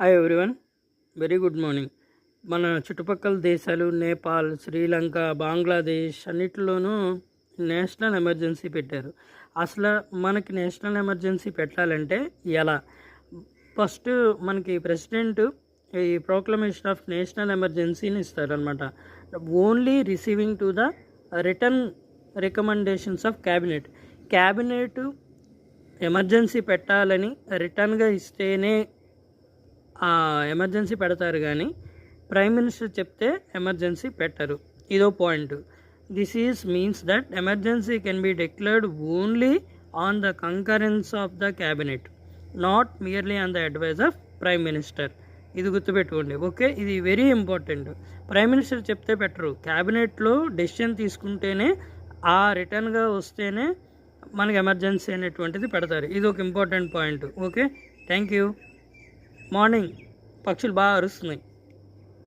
Hi everyone very good morning మన చుట్టుపక్కల దేశాలు నేపాల్ శ్రీలంక బంగ్లాదేశ్ అన్నిటిలోనూ నేషనల్ ఎమర్జెన్సీ పెట్టారు. అసలు మనకి నేషనల్ ఎమర్జెన్సీ పెట్టాలంటే ఎలా? ఫస్ట్ మనకి ప్రెసిడెంట్ ఈ ప్రోక్లమేషన్ ఆఫ్ నేషనల్ ఎమర్జెన్సీని ఇస్తారనమాట only receiving to the return recommendations of cabinet cabinet emergency పెట్టాలని రిటర్న్గా ఇస్తేనే ఎమర్జెన్సీ పెడతారు కానీ ప్రైమ్ మినిస్టర్ చెప్తే ఎమర్జెన్సీ పెట్టరు. ఇదో point. This is means that emergency can be declared only on the concurrence of the cabinet not merely on the advice of prime minister ఇది గుర్తుపెట్టుకోండి. ఓకే ఇది వెరీ ఇంపార్టెంట్ ప్రైమ్ మినిస్టర్ చెప్తే పెట్టరు. క్యాబినెట్లో decision తీసుకుంటేనే ఆ రిటర్న్గా వస్తేనే మనకి ఎమర్జెన్సీ అనేటువంటిది పెడతారు. ఇది ఒక important point okay thank you morning పక్షులు బాగా అరుస్తున్నాయి